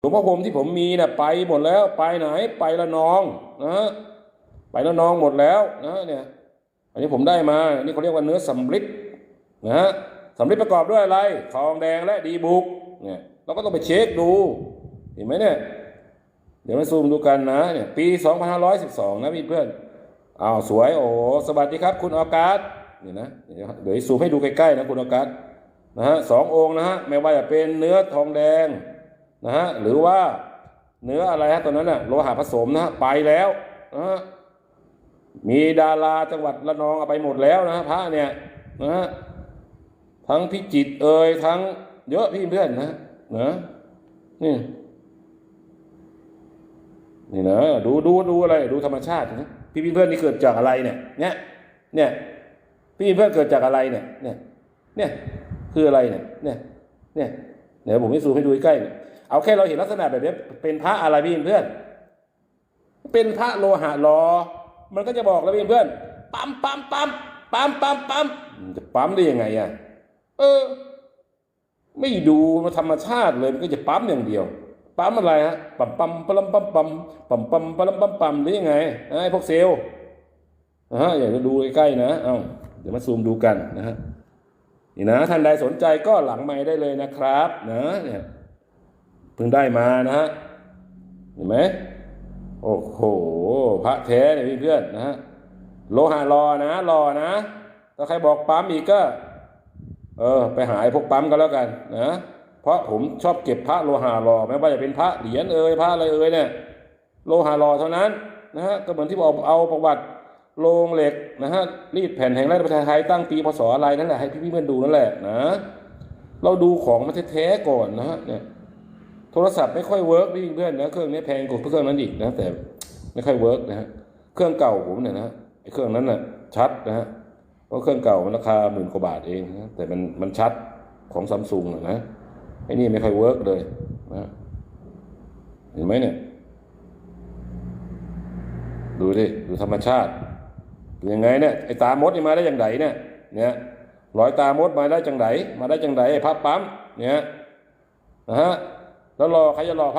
หลวงพ่อพรหมที่ผมมีนะไปหมดแล้วไปไหนไปละนองนะฮะไปละนองหมดแล้วนะเนี่ยอันนี้ผมได้มานี่เขาเรียกว่าเนื้อสำริดนะฮะสำริดประกอบด้วยอะไรทองแดงและดีบุกเนี่ยเราก็ต้องไปเช็คดูเห็นไหมเนี่ยเดี๋ยวมาซูมดูกันนะเนี่ยปี 2512 นะพี่เพื่อนอ้าวสวยโอ้สวัสดีครับ คุณออกัสนี่นะเดี๋ยวเดี๋ยวซูมให้ดูใกล้ๆนะคุณออกัสนะฮะสององค์นะฮะไม่ว่าจะเป็นเนื้อทองแดง นะฮะหรือว่าเนื้ออะไรฮะตัวนั้นน่ะโลหะผสมนะฮะไปแล้วนะฮะมีดาราจังหวัดระนองเอาไปหมดแล้วนะฮะพระเนี่ยนะฮะทั้งพิจิตเอ่ยทั้งเยอะพี่เพื่อนนะนะนี่นี่นะดูดูดูอะไร ดูธรรมชาตินะพี่พี่เพื่อนนี่เกิดจากอะไรเนี่ย เนี่ย เนี่ยพี่พี่เพื่อนเกิดจากอะไรเนี่ย เนี่ย เนี่ย คืออะไรเนี่ย เนี่ย เนี่ย เดี๋ยวผมให้ซูมให้ดูใกล้เนี่ย เอาแค่เราเห็นลักษณะแบบนี้เป็นพระอะไรพี่เพื่อน เป็นพระโลหะลอมันก็จะบอกแล้วพี่เพื่อนปั๊มปั๊มปั๊มปั๊มปั๊มปั๊มจะปั๊มได้ยังไงอะเออ ไม่ดูมาธรรมชาติเลยมันก็จะปั๊มอย่างเดียวปั๊มอะไรฮะปั๊มปั๊มปั๊มปั๊มปั๊มปั๊มปั๊มปั๊มปั๊มปั๊มหรือยังไงไอ้พวกเซลล์นะฮะอยากจะดูใกล้ๆนะเอาเดี๋ยวมาซูมดูกันนะฮะนี่นะท่านใดสนใจก็หลังไม้ได้เลยนะครับ นะเนี่ย พิ่งได้มานะฮะเห็นไหมโอ้โหพระแท้เนี่ยเพื่อนๆนะฮะโลหะรอนะรอนะ ถ้าใครบอกปั๊มอีกก็ เออ ไปหาไอ้พวกปั๊มกันแล้วกันนะเพราะผมชอบเก็บพระโลหะหล่อไม่ว่าจะเป็นพระเหรียญเอ่ยพระอะไรเอ่ยเนี่ยโลหะหล่อเท่านั้นนะฮะก็เหมือนที่บอกเอาประวัติโรงเหล็กนะฮะรีดแผ่นแห่งแรกประเทศไทยตั้งปีพศอะไรนั่นแหละให้พี่ๆเพื่อนดูนั่นแหละนะเราดูของมันแท้ๆก่อนนะฮะเนี่ย รศัพท์ไม่ค่อยเวิร์กพี่เพื่อนนะเครื่องนี้แพงกว่าเครื่องนั้นอีกนะแต่ไม่ค่อยเวิร์กนะฮะเครื่องเก่าผมเนี่ยนะไอ้เครื่องนั้นน่ะชัดนะฮะเพราะเครื่องเก่ามันราคาหมื่นกว่าบาทเองนะแต่มันมันชัดของซัมซุงนะไอ้นี่ไม่ค่อยเวิร์กเลยนะเห็นไหมเนี่ย ดูดิดูธรรมชาติเป็นยังไงเนี่ยไอ้ตามดนี่มาได้อย่างไรเนี่ยเนี่ยรอยตามดมาได้จังไหนมาได้จังไหนไอ้พับปั๊มเนี่ยนะฮะ 老老还有老汉。